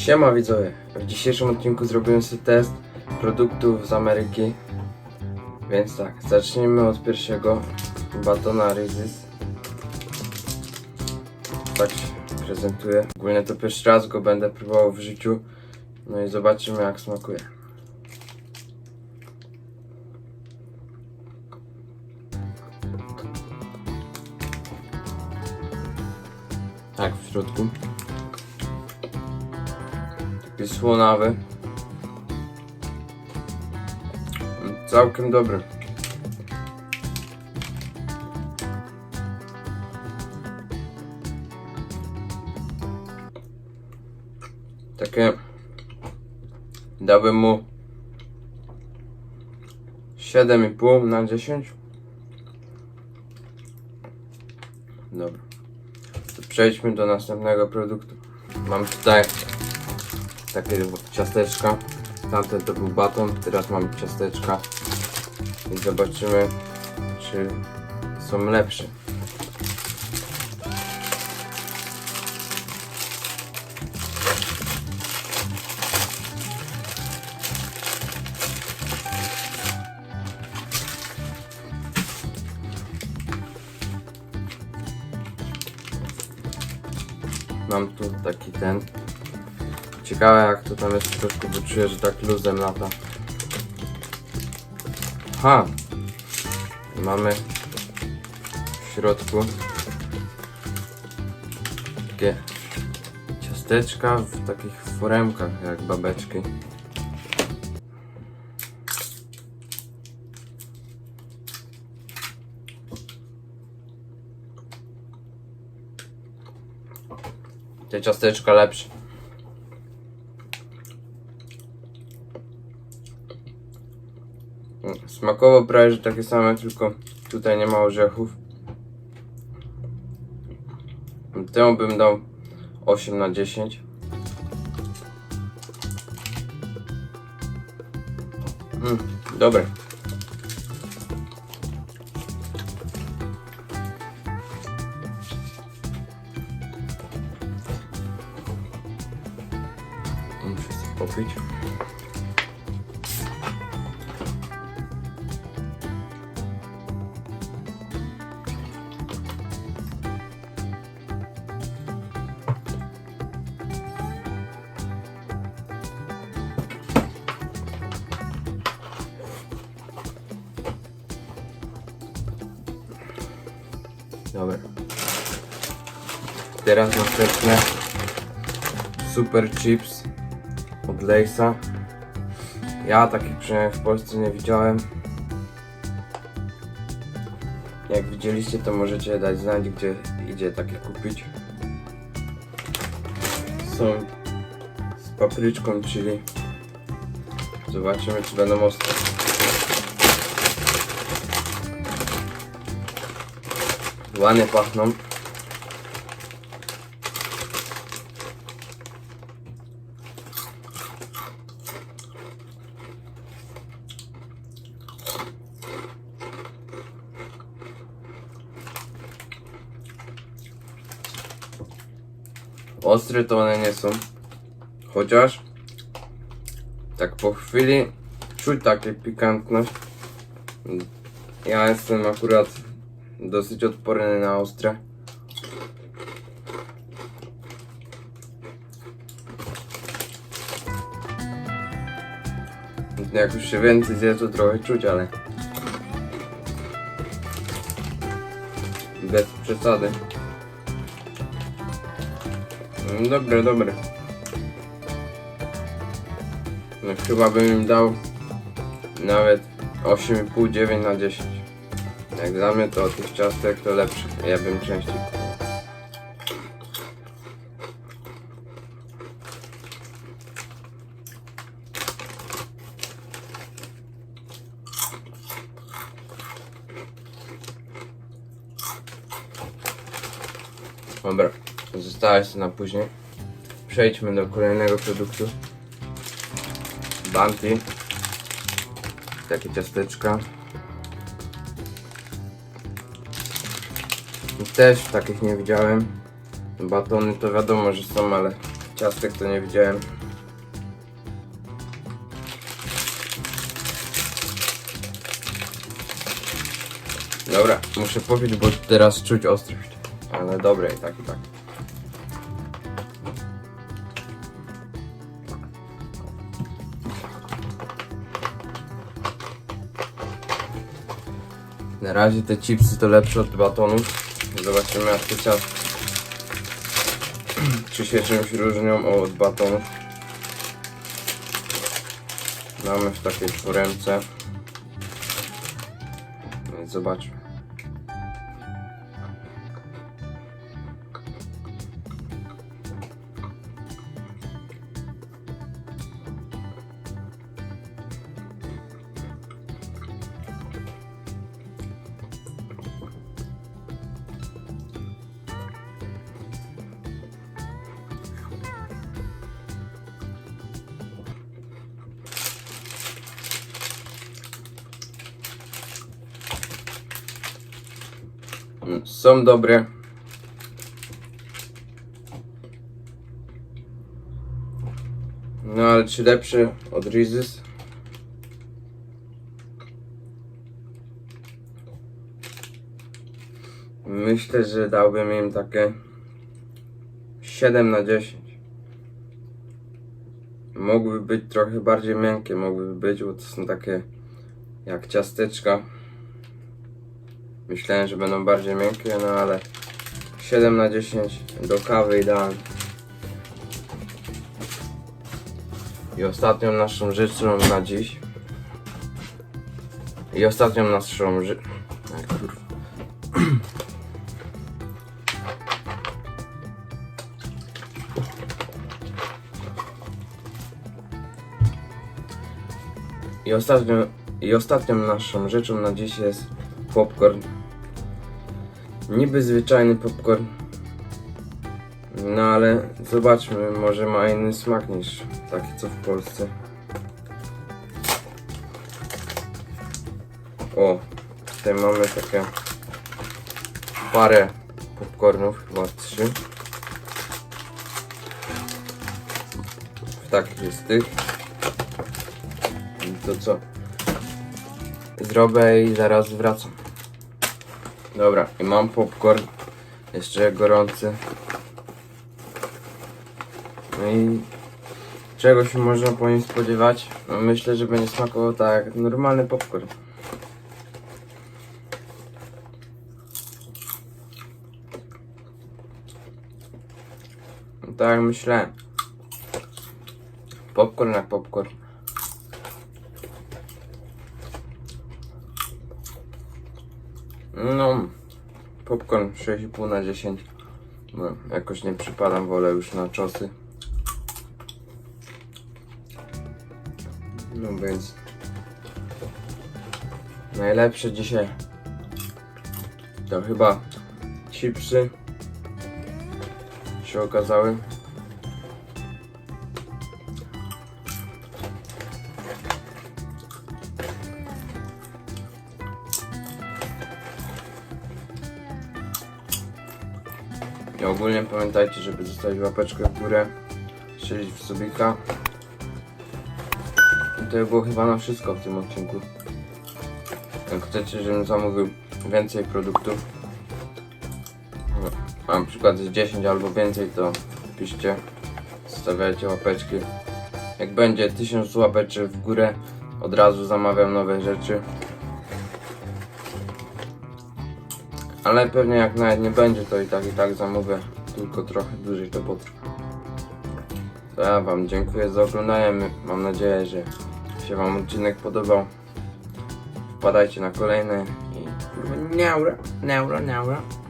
Siema widzowie, w dzisiejszym odcinku zrobiłem sobie test produktów z Ameryki. Więc tak, zacznijmy od pierwszego. Batona Reese's Tak się prezentuje. Ogólnie to pierwszy raz go będę próbował w życiu. No i zobaczymy jak smakuje. Tak, w środku Taki słonawy. Całkiem dobry. Takie dałbym mu 7,5 na 10. Dobra. To przejdźmy do następnego produktu. Mam tutaj takie ciasteczka. Tamten to był baton, teraz mam ciasteczka. I zobaczymy, czy są lepsze. Mam tu taki ten Ciekawe jak to tam jest środku, bo czuję, że tak luzem lata. Ha! Mamy w środku takie ciasteczka w takich foremkach jak babeczki. Te ciasteczka lepsze. Smakowo prawie że takie same, tylko tutaj nie ma orzechów. Temu bym dał 8 na 10. Mm, dobre. Muszę popić. Dobra. Teraz następne Super Chips od Laysa. Ja takich przynajmniej w Polsce nie widziałem. Jak widzieliście to możecie dać znać gdzie idzie takie kupić. Są z papryczką chili. Zobaczymy czy będą ostre. Ładnie pachną. Ostre to one nie są. Chociaż tak po chwili czuć takie pikantność. Ja jestem akurat dosyć odporny na ostre. Jak już się więcej zje, to trochę czuć, ale bez przesady. Dobre, dobre. No, chyba bym im dał nawet 8,5-9 na 10. Jak dla mnie to tych ciastek to lepsze. Ja bym częściej. Dobra, została na później. Przejdźmy do kolejnego produktu. Bounty. Takie ciasteczka. Też takich nie widziałem. Batony to wiadomo, że są, ale ciastek to nie widziałem. Dobra, muszę popić, bo teraz czuć ostrość. Ale dobre i tak i tak. Na razie te chipsy to lepsze od batonów. Zobaczymy ciasto. Czy się czymś różnią od batonów. Mamy w takiej czworemce. Więc zobaczmy. Są dobre. No ale czy lepsze od Reese's? Myślę, że dałbym im takie 7 na 10. Mogłyby być trochę bardziej miękkie, mogłyby być, bo to są takie jak ciasteczka. Myślałem, że będą bardziej miękkie, no ale 7 na 10 do kawy idealnie. I ostatnią naszą rzeczą na dziś. I ostatnią naszą rzeczą. I ostatnią, I ostatnią naszą rzeczą na dziś jest popcorn. Niby zwyczajny popcorn. No ale zobaczmy, może ma inny smak niż taki co w Polsce. O, tutaj mamy takie parę popcornów, chyba trzy. W takich jest tych. I to co? Zrobię i zaraz wracam. Dobra, i mam popcorn. Jeszcze gorący. No i czego się można po nim spodziewać? No myślę, że będzie smakował tak jak normalny popcorn. No tak myślałem. Popcorn jak popcorn. No, popcorn 6,5 na 10. No, jakoś nie przypadam, wolę już na czosy. No więc najlepsze dzisiaj to chyba chipsy się okazały. I ogólnie pamiętajcie, żeby zostawić łapeczkę w górę, strzelić w subika. I to by było chyba na wszystko w tym odcinku. Jak chcecie, żebym zamówił więcej produktów, na przykład z 10 albo więcej, to piszcie, zostawiajcie łapeczki. Jak będzie 1000 łapeczek w górę, od razu zamawiam nowe rzeczy. Ale pewnie jak nawet nie będzie, to i tak i tak zamówię. Tylko trochę dłużej to potrwa. To ja wam dziękuję za oglądanie. Mam nadzieję, że się wam odcinek podobał. Wpadajcie na kolejne i kurwa neura, neura.